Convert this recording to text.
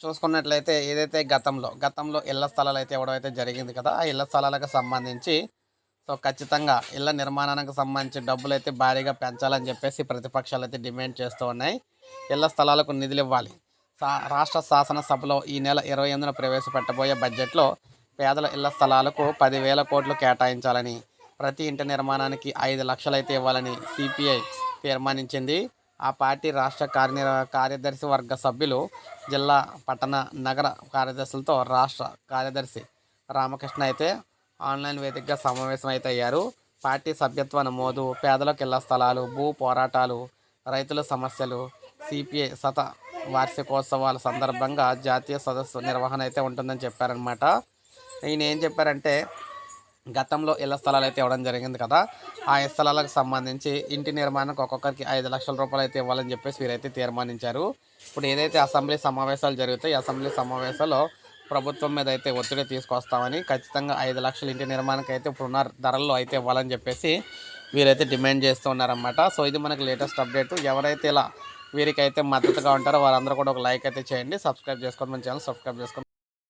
చూసుకున్నట్లయితే ఏదైతే గతంలో గతంలో ఇళ్ళ స్థలాలు అయితే ఇవ్వడం అయితే జరిగింది కదా ఆ ఇళ్ళ స్థలాలకు సంబంధించి సో ఖచ్చితంగా ఇళ్ళ నిర్మాణానికి సంబంధించి డబ్బులు అయితే భారీగా పెంచాలని చెప్పేసి ప్రతిపక్షాలు అయితే డిమాండ్ చేస్తూ ఉన్నాయి. ఇళ్ళ స్థలాలకు నిధులు ఇవ్వాలి. సా రాష్ట్ర శాసనసభలో ఈ నెల ఇరవై ఎనిమిదిన ప్రవేశపెట్టబోయే బడ్జెట్లో పేదల ఇళ్ళ స్థలాలకు పదివేల కోట్లు కేటాయించాలని ప్రతి ఇంటి నిర్మాణానికి ఐదు లక్షలు అయితే ఇవ్వాలని సిపిఐ తీర్మానించింది. ఆ పార్టీ రాష్ట్ర కార్యనిర్ కార్యదర్శి వర్గ సభ్యులు జిల్లా పట్టణ నగర కార్యదర్శులతో రాష్ట్ర కార్యదర్శి రామకృష్ణ అయితే ఆన్లైన్ వేదికగా సమావేశం అయితే అయ్యారు పార్టీ సభ్యత్వ నమోదు పేదలకు ఇళ్ళ స్థలాలు భూ పోరాటాలు రైతుల సమస్యలు సిపిఐ శత వార్షికోత్సవాల సందర్భంగా జాతీయ సదస్సు నిర్వహణ అయితే ఉంటుందని చెప్పారనమాట ఈయన ఏం చెప్పారంటే గతంలో ఇళ్ళ స్థలాలు అయితే ఇవ్వడం జరిగింది కదా. ఆ ఇళ్ళ స్థలాలకు సంబంధించి ఇంటి నిర్మాణానికి ఒక్కొక్కరికి ఐదు లక్షల రూపాయలు అయితే ఇవ్వాలని చెప్పేసి వీరైతే తీర్మానించారు. ఇప్పుడు ఏదైతే అసెంబ్లీ సమావేశాలు జరుగుతాయి అసెంబ్లీ సమావేశాల్లో ప్రభుత్వం మీద అయితే ఒత్తిడి తీసుకొస్తామని ఖచ్చితంగా ఐదు లక్షల ఇంటి నిర్మాణానికి అయితే ఇప్పుడున్న ధరల్లో అయితే ఇవ్వాలని చెప్పేసి వీరైతే డిమాండ్ చేస్తూ ఉన్నారన్నమాట. సో ఇది మనకి లేటెస్ట్ అప్డేట్. ఎవరైతే ఇలా వీరికైతే మద్దతుగా ఉంటారో వారందరూ కూడా ఒక లైక్ అయితే చేయండి. సబ్స్క్రైబ్ చేసుకోండి. మన ఛానల్ సబ్స్క్రైబ్ చేసుకోండి.